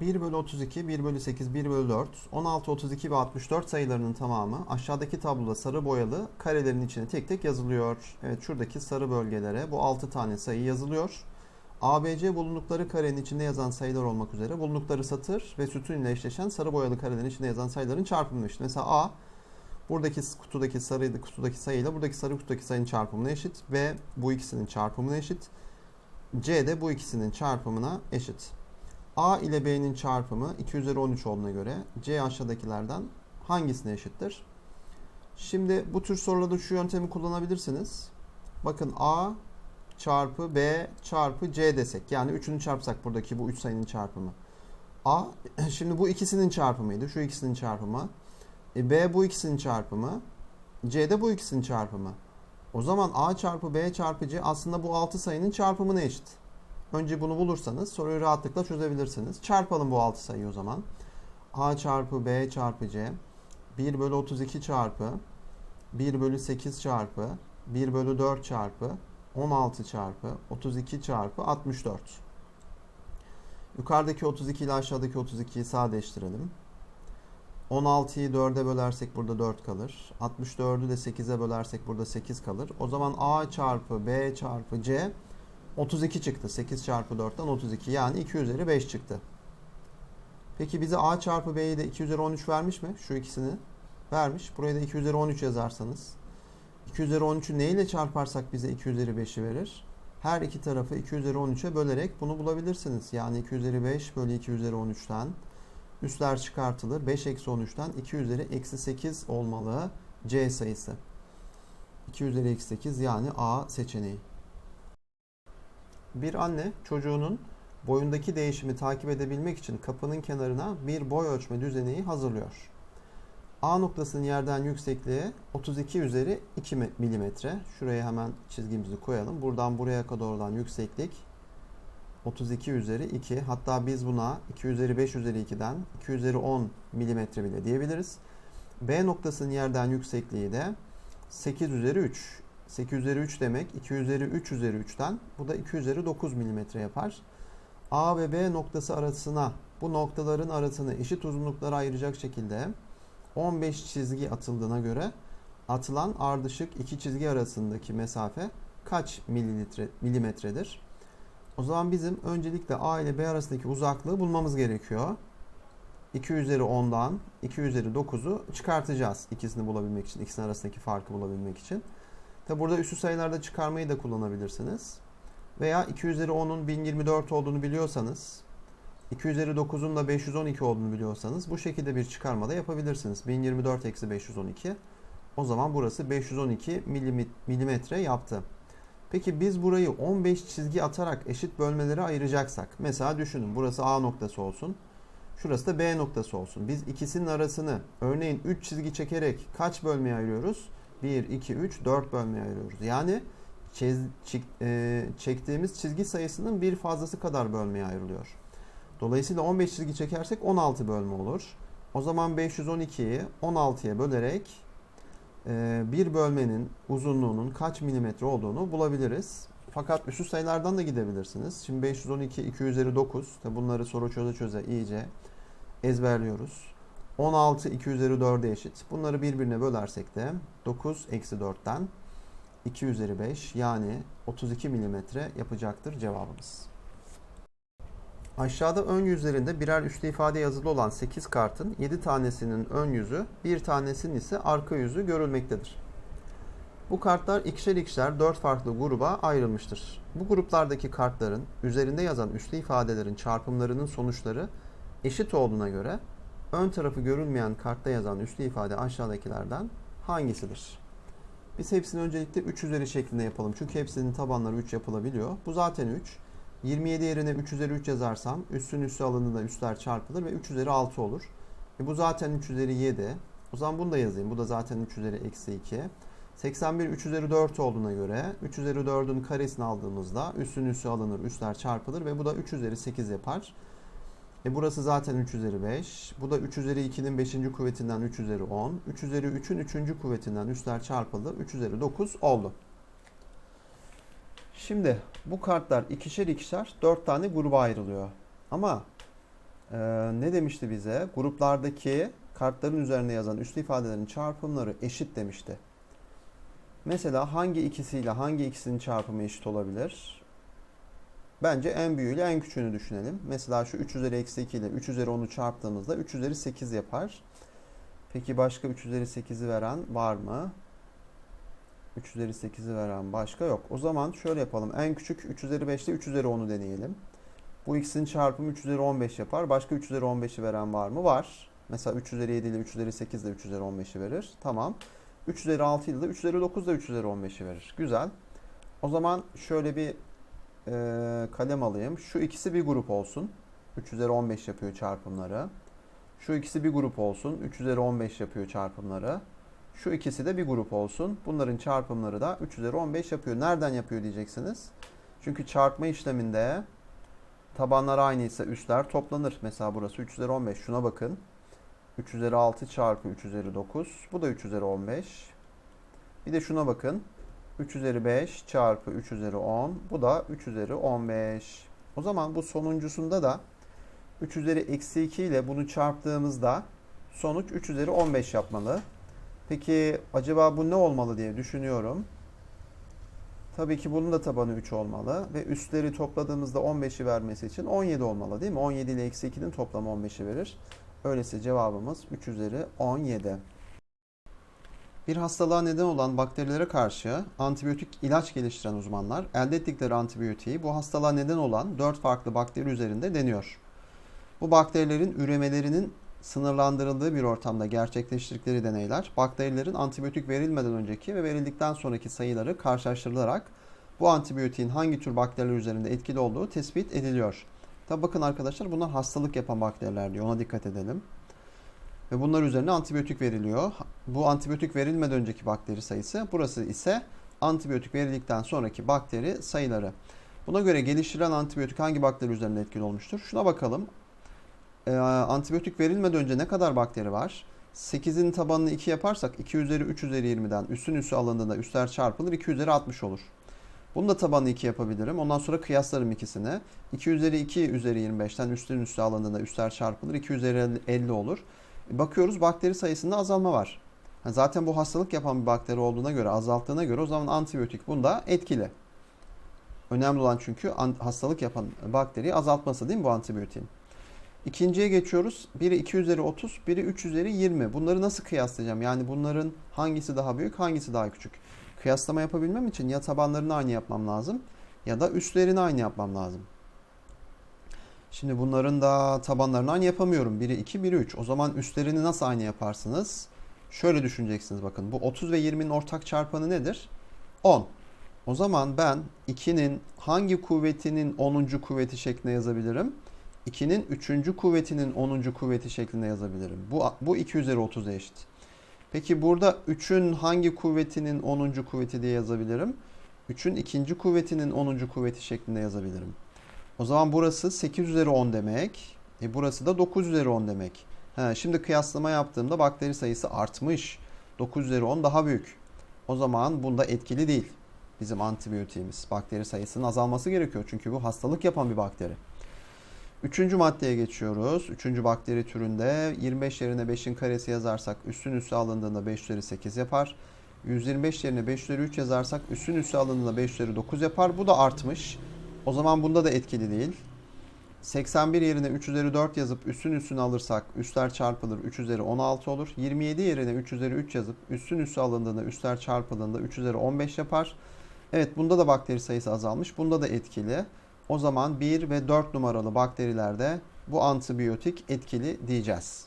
1 bölü 32, 1 bölü 8, 1 bölü 4, 16, 32 ve 64 sayılarının tamamı aşağıdaki tabloda sarı boyalı karelerin içine tek tek yazılıyor. Evet şuradaki sarı bölgelere bu 6 tane sayı yazılıyor. ABC bulundukları karenin içinde yazan sayılar olmak üzere bulundukları satır ve sütun ile eşleşen sarı boyalı karelerin içinde yazan sayıların çarpımı işte. Mesela A buradaki kutudaki sarı kutudaki sayıyla buradaki sarı kutudaki sayının çarpımına eşit. B bu ikisinin çarpımına eşit. C de bu ikisinin çarpımına eşit. A ile B'nin çarpımı 2 üzeri 13 olduğuna göre C aşağıdakilerden hangisine eşittir? Şimdi bu tür sorularda şu yöntemi kullanabilirsiniz. Bakın A çarpı B çarpı C desek. Yani üçünü çarpsak buradaki bu üç sayının çarpımı. A şimdi bu ikisinin çarpımıydı. Şu ikisinin çarpımı. E, B bu ikisinin çarpımı. C de bu ikisinin çarpımı. O zaman A çarpı B çarpı C aslında bu 6 sayının çarpımına eşit. Önce bunu bulursanız soruyu rahatlıkla çözebilirsiniz. Çarpalım bu 6 sayıyı o zaman. A çarpı B çarpı C 1 bölü 32 çarpı 1 bölü 8 çarpı 1 bölü 4 çarpı 16 çarpı 32 çarpı 64. Yukarıdaki 32 ile aşağıdaki 32'yi sadeleştirelim. 16'yı 4'e bölersek burada 4 kalır. 64'ü de 8'e bölersek burada 8 kalır. O zaman A çarpı B çarpı C 32 çıktı. 8 çarpı 4'ten 32 yani 2 üzeri 5 çıktı. Peki bize A çarpı B'yi de 2 üzeri 13 vermiş mi? Şu ikisini vermiş. Buraya da 2 üzeri 13 yazarsanız 2 üzeri 13'ü ne çarparsak bize 2 üzeri 5'i verir? Her iki tarafı 2 üzeri 13'e bölerek bunu bulabilirsiniz. Yani 2 üzeri 5 bölü 2 üzeri 13'ten üstler çıkartılır. 5 eksi 13'ten 2 üzeri eksi 8 olmalı C sayısı. 2 üzeri eksi 8 yani A seçeneği. Bir anne çocuğunun boyundaki değişimi takip edebilmek için kapının kenarına bir boy ölçme düzeneği hazırlıyor. A noktasının yerden yüksekliği 32 üzeri 2 milimetre. Şuraya hemen çizgimizi koyalım. Buradan buraya kadar olan yükseklik 32 üzeri 2. Hatta biz buna 2 üzeri 5 üzeri 2'den 2 üzeri 10 milimetre bile diyebiliriz. B noktasının yerden yüksekliği de 8 üzeri 3. 8 üzeri 3 demek 2 üzeri 3 üzeri 3'ten bu da 2 üzeri 9 milimetre yapar. A ve B noktası arasına bu noktaların arasını eşit uzunluklara ayıracak şekilde 15 çizgi atıldığına göre atılan ardışık iki çizgi arasındaki mesafe kaç mililitre, milimetredir? O zaman bizim öncelikle A ile B arasındaki uzaklığı bulmamız gerekiyor. 2 üzeri 10'dan 2 üzeri 9'u çıkartacağız ikisini bulabilmek için, ikisinin arasındaki farkı bulabilmek için. Tabi burada üstü sayılarda çıkarmayı da kullanabilirsiniz. Veya 2 üzeri 10'un 1024 olduğunu biliyorsanız 2 üzeri 9'un da 512 olduğunu biliyorsanız bu şekilde bir çıkarma da yapabilirsiniz. 1024 eksi 512. O zaman burası 512 milimetre yaptı. Peki biz burayı 15 çizgi atarak eşit bölmelere ayıracaksak. Mesela düşünün burası A noktası olsun. Şurası da B noktası olsun. Biz ikisinin arasını örneğin 3 çizgi çekerek kaç bölmeye ayırıyoruz? 1, 2, 3, 4 bölmeye ayırıyoruz. Yani çiz, e, çektiğimiz çizgi sayısının bir fazlası kadar bölmeye ayrılıyor. Dolayısıyla 15 çizgi çekersek 16 bölme olur. O zaman 512'yi 16'ya bölerek e, bir bölmenin uzunluğunun kaç milimetre olduğunu bulabiliriz. Fakat üstü sayılardan da gidebilirsiniz. Şimdi 512 2 üzeri 9. Tabi bunları soru çöze çöze iyice ezberliyoruz. 16 2 üzeri 4'e eşit. Bunları birbirine bölersek de 9 eksi 4'ten 2 üzeri 5 yani 32 milimetre yapacaktır cevabımız. Aşağıda ön yüzlerinde birer üslü ifade yazılı olan 8 kartın 7 tanesinin ön yüzü, bir tanesinin ise arka yüzü görülmektedir. Bu kartlar ikişer ikişer 4 farklı gruba ayrılmıştır. Bu gruplardaki kartların üzerinde yazan üslü ifadelerin çarpımlarının sonuçları eşit olduğuna göre ön tarafı görülmeyen kartta yazan üslü ifade aşağıdakilerden hangisidir? Biz hepsini öncelikle 3 üzeri şeklinde yapalım. Çünkü hepsinin tabanları 3 yapılabiliyor. Bu zaten 3. 27 yerine 3 üzeri 3 yazarsam üstün üstü alanında üstler çarpılır ve 3 üzeri 6 olur. E bu zaten 3 üzeri 7. O zaman bunu da yazayım. Bu da zaten 3 üzeri eksi 2. 81 3 üzeri 4 olduğuna göre 3 üzeri 4'ün karesini aldığımızda üstün üstü alınır, üstler çarpılır ve bu da 3 üzeri 8 yapar. E burası zaten 3 üzeri 5. Bu da 3 üzeri 2'nin 5. kuvvetinden 3 üzeri 10. 3 üzeri 3'ün 3. kuvvetinden üstler çarpıldı. 3 üzeri 9 oldu. Şimdi bu kartlar ikişer ikişer 4 tane gruba ayrılıyor. Ama Ee, ne demişti bize? Gruplardaki kartların üzerinde yazan üslü ifadelerin çarpımları eşit demişti. Mesela hangi ikisiyle hangi ikisinin çarpımı eşit olabilir? Bence en büyüğüyle en küçüğünü düşünelim. Mesela şu 3 üzeri eksi 2 ile 3 üzeri 10'u çarptığımızda 3 üzeri 8 yapar. Peki başka 3 üzeri 8'i veren var mı? 3 üzeri 8'i veren başka yok. O zaman şöyle yapalım. En küçük 3 üzeri 5 ile 3 üzeri 10'u deneyelim. Bu ikisinin çarpımı 3 üzeri 15 yapar. Başka 3 üzeri 15'i veren var mı? Var. Mesela 3 üzeri 7 ile 3 üzeri 8 de 3 üzeri 15'i verir. Tamam. 3 üzeri 6 ile de 3 üzeri 9 da 3 üzeri 15'i verir. Güzel. O zaman şöyle bir e, kalem alayım. Şu ikisi bir grup olsun. 3 üzeri 15 yapıyor çarpımları. Şu ikisi bir grup olsun. 3 üzeri 15 yapıyor çarpımları. Şu ikisi de bir grup olsun. Bunların çarpımları da 3 üzeri 15 yapıyor. Nereden yapıyor diyeceksiniz. Çünkü çarpma işleminde tabanlar aynıysa üstler toplanır. Mesela burası 3 üzeri 15. Şuna bakın. 3 üzeri 6 çarpı 3 üzeri 9. Bu da 3 üzeri 15. Bir de şuna bakın. 3 üzeri 5 çarpı 3 üzeri 10. Bu da 3 üzeri 15. O zaman bu sonuncusunda da 3 üzeri eksi 2 ile bunu çarptığımızda sonuç 3 üzeri 15 yapmalı. Peki acaba bu ne olmalı diye düşünüyorum. Tabii ki bunun da tabanı 3 olmalı ve üstleri topladığımızda 15'i vermesi için 17 olmalı değil mi? 17 ile eksi 2'nin toplamı 15'i verir. Öyleyse cevabımız 3 üzeri 17. Bir hastalığa neden olan bakterilere karşı antibiyotik ilaç geliştiren uzmanlar elde ettikleri antibiyotiği bu hastalığa neden olan 4 farklı bakteri üzerinde deniyor. Bu bakterilerin üremelerinin sınırlandırıldığı bir ortamda gerçekleştirdikleri deneyler, bakterilerin antibiyotik verilmeden önceki ve verildikten sonraki sayıları karşılaştırılarak bu antibiyotiğin hangi tür bakteriler üzerinde etkili olduğu tespit ediliyor. Tabi bakın arkadaşlar bunlar hastalık yapan bakteriler diyor. Ona dikkat edelim. Ve bunlar üzerine antibiyotik veriliyor. Bu antibiyotik verilmeden önceki bakteri sayısı. Burası ise antibiyotik verildikten sonraki bakteri sayıları. Buna göre geliştirilen antibiyotik hangi bakteri üzerinde etkili olmuştur? Şuna bakalım. Ee, antibiyotik verilmeden önce ne kadar bakteri var? 8'in tabanını 2 yaparsak 2 üzeri 3 üzeri 20'den üstün üssü alındığında üstler çarpılır 2 üzeri 60 olur. Bunu da tabanını 2 yapabilirim. Ondan sonra kıyaslarım ikisini. 2 üzeri 2 üzeri 25'ten üstün üssü alındığında üstler çarpılır 2 üzeri 50 olur. Bakıyoruz bakteri sayısında azalma var. Zaten bu hastalık yapan bir bakteri olduğuna göre, azalttığına göre o zaman antibiyotik bunda etkili. Önemli olan çünkü hastalık yapan bakteriyi azaltması değil mi bu antibiyotiğin? İkinciye geçiyoruz. Biri 2 üzeri 30, biri 3 üzeri 20. Bunları nasıl kıyaslayacağım? Yani bunların hangisi daha büyük, hangisi daha küçük? Kıyaslama yapabilmem için ya tabanlarını aynı yapmam lazım ya da üstlerini aynı yapmam lazım. Şimdi bunların da tabanlarını aynı yapamıyorum. Biri 2, biri 3. O zaman üstlerini nasıl aynı yaparsınız? Şöyle düşüneceksiniz bakın. Bu 30 ve 20'nin ortak çarpanı nedir? 10. O zaman ben 2'nin hangi kuvvetinin 10. kuvveti şeklinde yazabilirim? 2'nin 3. kuvvetinin 10. kuvveti şeklinde yazabilirim. Bu, bu 2 üzeri 30'a eşit. Peki burada 3'ün hangi kuvvetinin 10. kuvveti diye yazabilirim? 3'ün ikinci kuvvetinin 10. kuvveti şeklinde yazabilirim. O zaman burası 8 üzeri 10 demek. E burası da 9 üzeri 10 demek. He, şimdi kıyaslama yaptığımda bakteri sayısı artmış. 9 üzeri 10 daha büyük. O zaman bunda etkili değil bizim antibiyotiğimiz. Bakteri sayısının azalması gerekiyor. Çünkü bu hastalık yapan bir bakteri. Üçüncü maddeye geçiyoruz. Üçüncü bakteri türünde 25 yerine 5'in karesi yazarsak üstün üssü alındığında 5 üzeri 8 yapar. 125 yerine 5 üzeri 3 yazarsak üstün üssü alındığında 5 üzeri 9 yapar. Bu da artmış. O zaman bunda da etkili değil. 81 yerine 3 üzeri 4 yazıp üstün üstünü alırsak üstler çarpılır 3 üzeri 16 olur. 27 yerine 3 üzeri 3 yazıp üstün üssü alındığında üstler çarpıldığında 3 üzeri 15 yapar. Evet bunda da bakteri sayısı azalmış. Bunda da etkili. O zaman 1 ve 4 numaralı bakterilerde bu antibiyotik etkili diyeceğiz.